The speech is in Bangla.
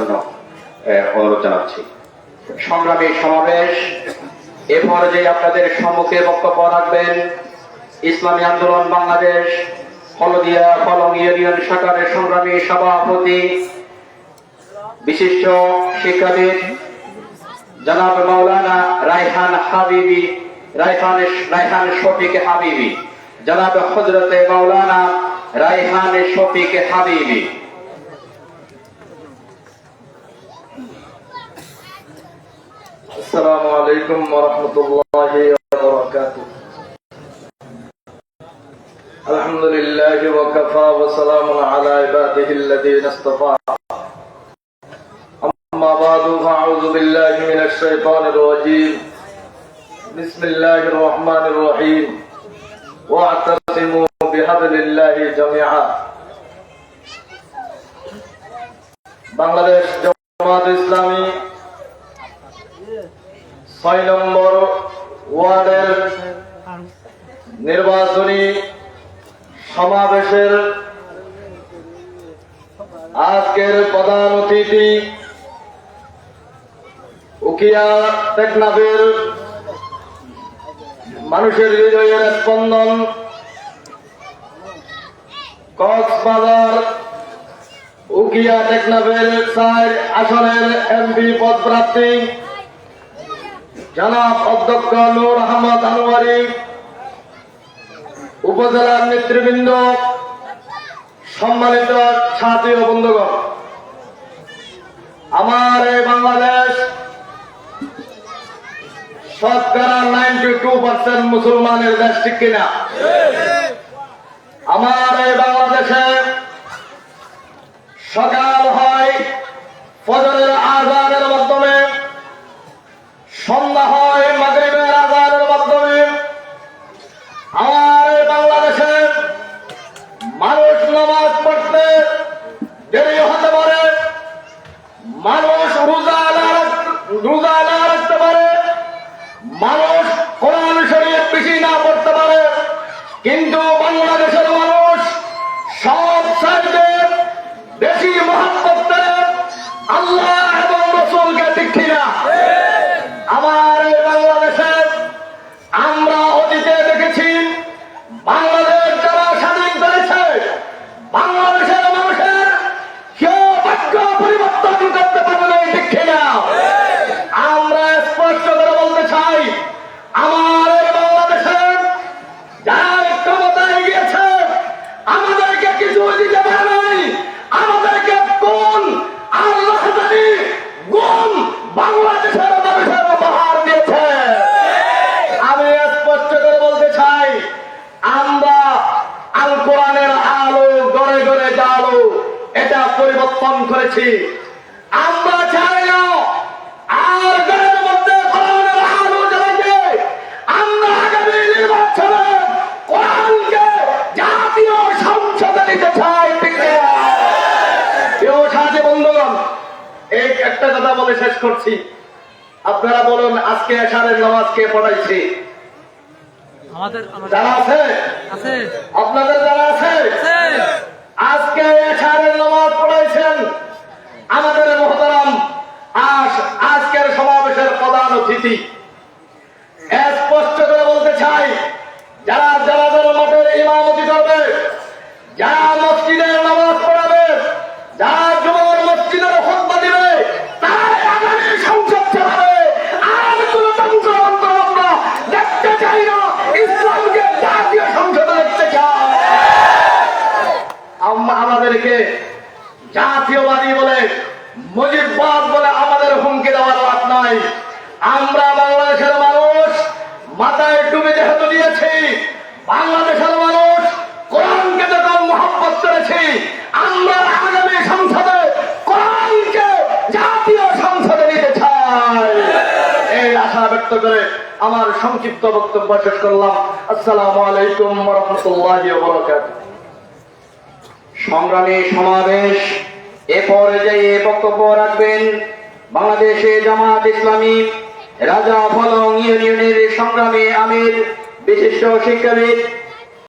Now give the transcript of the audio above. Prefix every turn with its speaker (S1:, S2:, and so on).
S1: জন্য অনুরোধ জানাচ্ছি। সংগ্রামী সমাবেশ, এ পর্যায়ে আপনাদের সম্মুখে বক্তব্য রাখবেন ইসলামী আন্দোলন বাংলাদেশ, হলদিয়া কলম ইউনিয়ন শাখার সংগ্রামী সভাপতি, বিশিষ্ট শিক্ষাবিদ জনাব মাওলানা রায়হান হাবিবি, রায়হান রায়হান শফিক হাবিবি, জনাব হজরতে মাওলানা রায়হান শফিক হাবিবি।
S2: السلام عليكم ورحمة الله وبركاته الحمد لله وكفى وسلام على عباده الذين اصطفى أما بعد فأعوذ بالله من الشيطان الرجيم بسم الله الرحمن الرحيم واعتصموا بحبل الله جميعا বাংলাদেশ জামাত ইসলামী ছয় নম্বর ওয়ার্ডের নির্বাচনী সমাবেশের আজকের প্রধান অতিথি উকিয়া টেকনাফের মানুষের হৃদয়ের স্পন্দন কক্সবাজার উকিয়া টেকনাফের চার আসনের এমপি পদ প্রার্থী জনাব অধ্যক্ষ নূর আহমদ আনোয়ারি, উপজেলার নেতৃবৃন্দ, সম্মানিত ছাত্রী ও বন্ধুগণ, আমার এই বাংলাদেশ শতকরা নাইনটি টু পার্সেন্ট মুসলমানের দেশ ঠিক কিনা? আমার এই বাংলাদেশে সকাল হয় ফজরের মানুষ রোজা রোজা না রাখতে পারে, মানুষ কোরআন শরীর বেশি না পড়তে পারে, কিন্তু বাংলাদেশের মানুষ সব সাইডে বেশি মহাত্মত করে আল্লাহ এবং রসুলকে ঠিক না আমার এই বাংলাদেশে আমরা অতীতে দেখেছি বাংলাদেশ যারা স্বাধীন করেছে বাংলাদেশের মানুষের কেউ ভাগ্য পরিবর্তন করতে পারবে না ঠিক না আমরা স্পষ্ট করে বলতে চাই আমার এই বাংলাদেশে যারা ক্ষমতায় গিয়েছে আমাদেরকে কিছু দিতে পারে নাই আমাদেরকে কোন আল্লাহ জানি গুণ বাংলাদেশের মানুষের উপহার দিয়েছে আমি স্পষ্ট করে বলতে চাই আমরা আল কোরআনের আলো গড়ে গড়ে জালো এটা পরিবর্তন করেছি। আমরা চাই না আর গড়ের মধ্যে কোরআনের আলো জ্বালাতে আমরা আগামী নির্বাচনে কোরআনকে জাতীয় সংসদে নিতে চাই ঠিক না? বন্ধুগণ এই একটা কথা বলে শেষ করছি। আপনারা বলুন আজকে এশারের নামাজ কে পড়াইছে? যারা আছে। আপনাদের যারা আছে
S3: আছে
S2: আজকে এশারের নামাজ পড়াইছেন আমাদের মহতারাম আজ আজকের সমাবেশের প্রধান অতিথি স্পষ্ট করে বলতে চাই, যারা ইমামতি করবে, যারা মসজিদের নামাজ পড়াবে, যারা মসজিদের হত্যা দিবে আমাদেরকে জাতীয়বাদী বলে মুজিববাদ বলে আমাদের হুমকি দেওয়ার লাভ নাই। আমরা বাংলাদেশের মানুষ মাথায় টুপি যেহেতু দিয়েছি বাংলাদেশের মানুষ কোরআনকে যখন করেছি। আমরা আগামী সংসদে কোরআনকে জাতীয় সংসদে নিতে চাই। এই আশা ব্যক্ত করে আমার সংক্ষিপ্ত বক্তব্য শেষ করলাম। আসসালামু আলাইকুম রহমতুল্লাহ
S1: সংগ্রামী সমাবেশ, এ পর্যায়ে বক্তব্য রাখবেন বাংলাদেশে জামাত ইসলামী, রাজা ফলং ইউনিয়নের সংগ্রামী আমির, বিশিষ্ট শিক্ষাবিদ